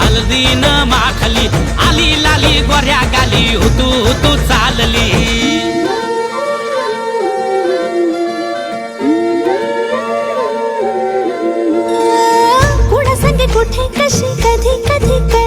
हल्दीन माखली. आली लाली गोऱ्या गाली हुतू हुतू चालली. कुठे कशी कधी कधी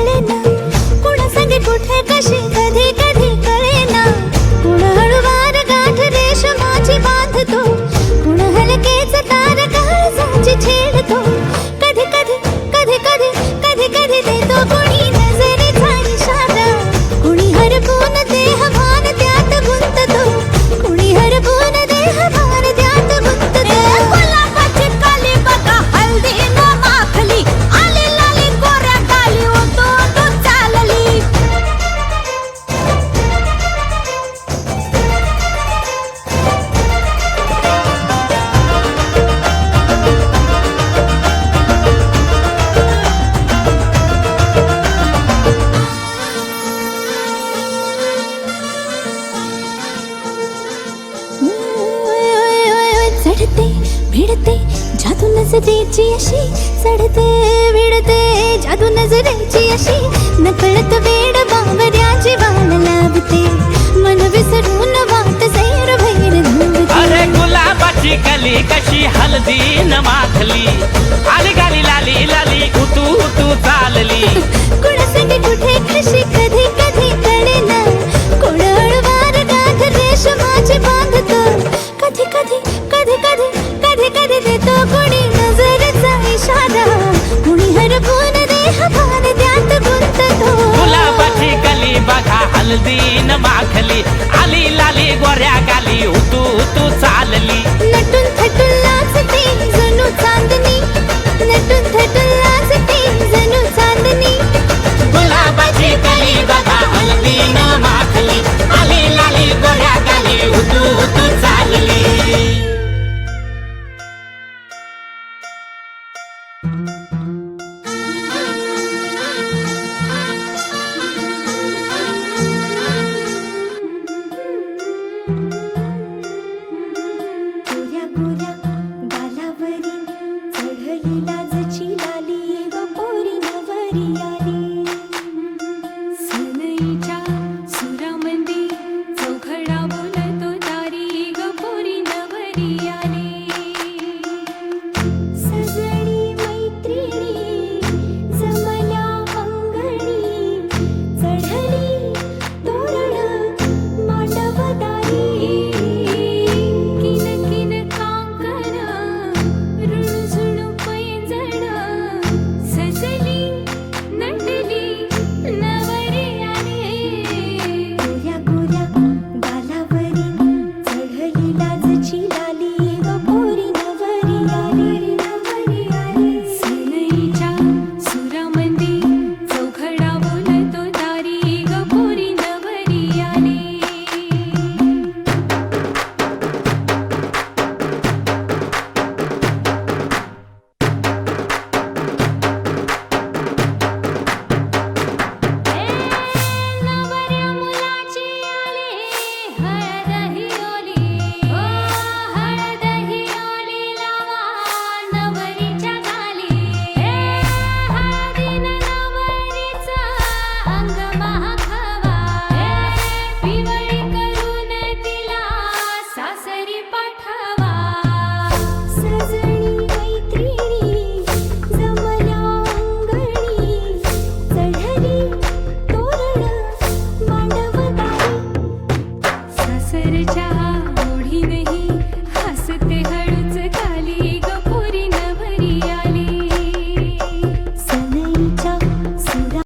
भिडते जादू नजरेची अशी चढते भिडते जादू नजरेची अशी. नकळत वेड बावऱ्याची वाण लावते मन विसरून वाट सैर भैर अरे गुलाबाची कली कशी हल्दीन माखली आली गाली लाली लाली हुतू हुतू चालली. कुणासाठी कुठे कशी कधी कधी कळेना कोण अळवार गाठ रेशमाची बांधतो. कधी कधी कधी कधी कधी कधी देतो कोणी नजरेचा इशारा. कोणी हरपून देह भान त्यात गुंततो. गुलाबाची कली बघा हल्दी न माखली. आली teacher.